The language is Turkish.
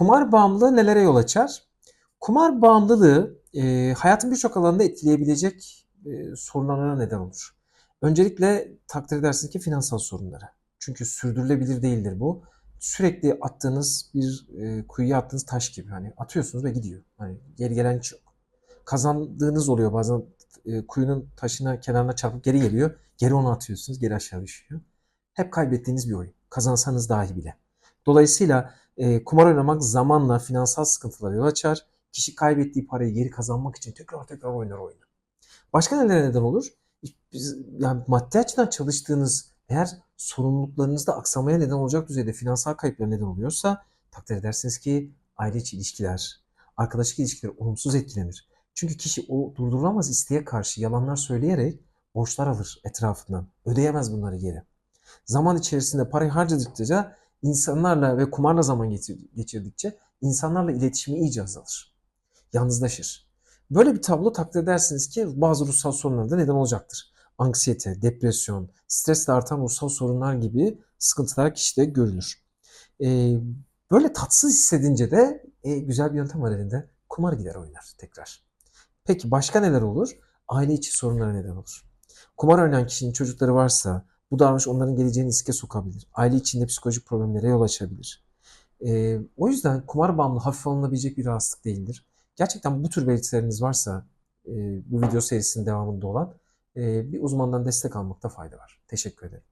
Kumar bağımlılığı nelere yol açar? Kumar bağımlılığı e, hayatın birçok alanında etkileyebilecek e, sorunlara neden olur. Öncelikle takdir edersiniz ki finansal sorunlara. Çünkü sürdürülebilir değildir bu. Sürekli attığınız bir e, kuyuya attığınız taş gibi. Hani atıyorsunuz ve gidiyor. Hani geri gelen hiç yok. Kazandığınız oluyor bazen e, kuyunun taşına kenarına çarpıp geri geliyor. Geri onu atıyorsunuz, geri aşağı düşüyor. Hep kaybettiğiniz bir oyun. Kazansanız dahi bile. Dolayısıyla e, kumar oynamak zamanla finansal sıkıntılara yol açar. Kişi kaybettiği parayı geri kazanmak için tekrar tekrar oynar oyunu. Başka nelere neden olur? Yani maddi açıdan çalıştığınız eğer sorumluluklarınızda aksamaya neden olacak düzeyde finansal kayıplara neden oluyorsa takdir edersiniz ki aile içi ilişkiler, arkadaşlık ilişkileri olumsuz etkilenir. Çünkü kişi o durdurulamaz isteğe karşı yalanlar söyleyerek borçlar alır etrafından. Ödeyemez bunları geri. Zaman içerisinde parayı harcadıkça insanlarla ve kumarla zaman geçirdikçe insanlarla iletişimi iyice azalır. Yalnızlaşır. Böyle bir tablo takdir edersiniz ki bazı ruhsal sorunlara da neden olacaktır. Anksiyete, depresyon, stresle artan ruhsal sorunlar gibi sıkıntılar kişide görülür. Ee, böyle tatsız hissedince de e, güzel bir yöntem var elinde. Kumar gider oynar tekrar. Peki başka neler olur? Aile içi sorunlara neden olur. Kumar oynayan kişinin çocukları varsa bu davranış onların geleceğini riske sokabilir. Aile içinde psikolojik problemlere yol açabilir. Ee, o yüzden kumar bağımlılığı hafif alınabilecek bir rahatsızlık değildir. Gerçekten bu tür belirtileriniz varsa e, bu video serisinin devamında olan e, bir uzmandan destek almakta fayda var. Teşekkür ederim.